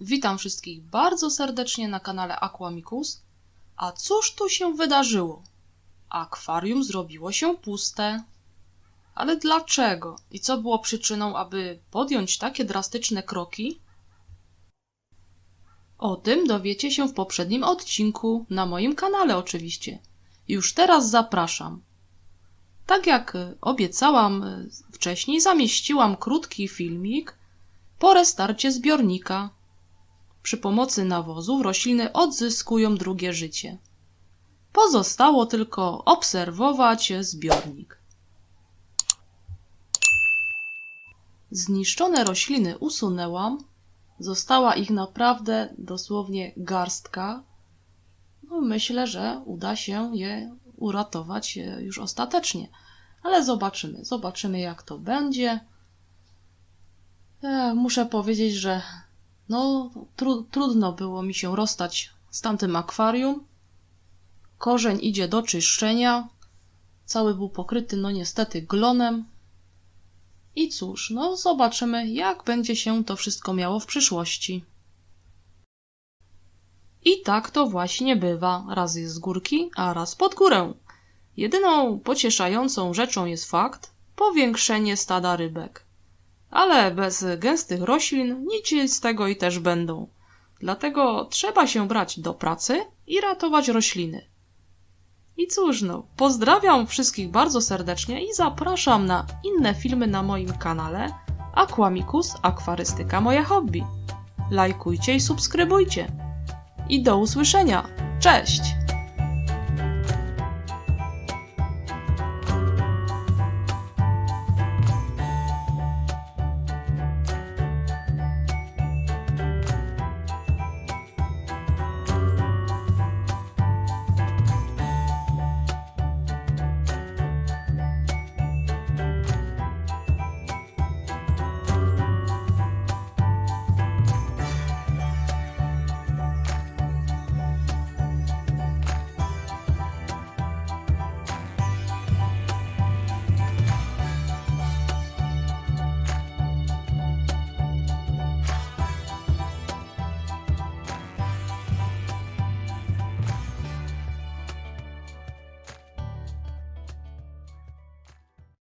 Witam wszystkich bardzo serdecznie na kanale Aquamicus. A cóż tu się wydarzyło? Akwarium zrobiło się puste. Ale dlaczego? I co było przyczyną, aby podjąć takie drastyczne kroki? O tym dowiecie się w poprzednim odcinku, na moim kanale oczywiście. Już teraz zapraszam. Tak jak y, obiecałam y, wcześniej, zamieściłam krótki filmik po restarcie zbiornika. Przy pomocy nawozów rośliny odzyskują drugie życie. Pozostało tylko obserwować zbiornik. Zniszczone rośliny usunęłam. Została ich naprawdę dosłownie garstka. No, myślę, że uda się je uratować e, już ostatecznie. Ale zobaczymy, zobaczymy jak to będzie. E, muszę powiedzieć, że no, tru, trudno było mi się rozstać z tamtym akwarium. Korzeń idzie do czyszczenia. Cały był pokryty, no niestety, glonem. I cóż, no zobaczymy, jak będzie się to wszystko miało w przyszłości. I tak to właśnie bywa. Raz jest z górki, a raz pod górę. Jedyną pocieszającą rzeczą jest fakt powiększenie stada rybek. Ale bez gęstych roślin nic z tego i też będą. Dlatego trzeba się brać do pracy i ratować rośliny. I cóż no, pozdrawiam wszystkich bardzo serdecznie i zapraszam na inne filmy na moim kanale Aquamicus Akwarystyka moje hobby. Lajkujcie i subskrybujcie. I do usłyszenia. Cześć!